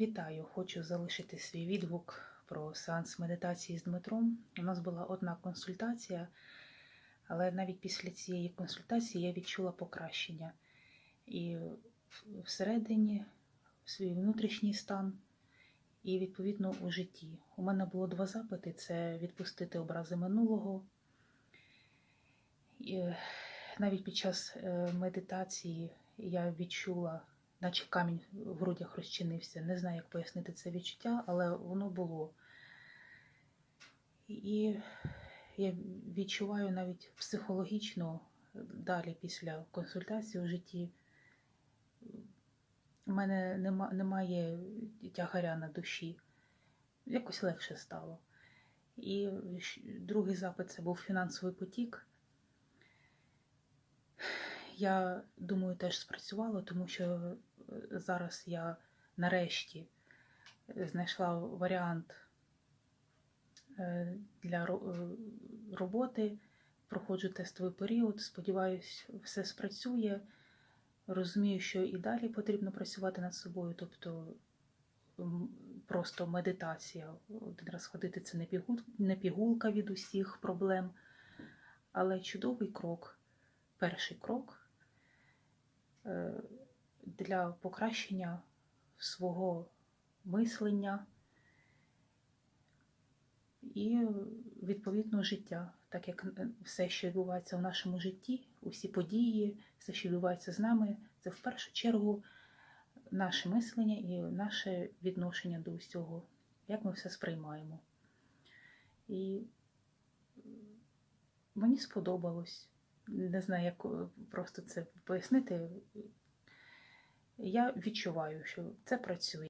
Вітаю! Хочу залишити свій відгук про сеанс медитації з Дмитром. У нас була одна консультація, але навіть після цієї консультації я відчула покращення. І в- всередині свій внутрішній стан, і відповідно у житті. У мене було два запити: це відпустити образи минулого. І е, навіть під час е, медитації я відчула наче камінь в грудях розчинився. Не знаю, як пояснити це відчуття, але воно було. І я відчуваю навіть психологічно далі після консультації у житті. У мене нема, немає тягаря на душі. Якось легше стало. І другий запит це був фінансовий потік. Я думаю, теж спрацювало, тому що зараз я нарешті е, знайшла варіант е, для е, роботи, проходжу тестовий період, сподіваюсь, все спрацює. Розумію, що і далі потрібно працювати над собою, тобто просто медитація. Один раз ходити це не пігулка від усіх проблем, але чудовий крок, перший крок для покращення свого мислення і відповідно життя, так як е, все, що відбувається в нашому житті, усі події, все, що відбувається з нами, це в першу чергу наше мислення і наше відношення до усього, як ми все сприймаємо. І мені сподобалось. Не знаю, як е, просто це пояснити. Я відчуваю, що це працює.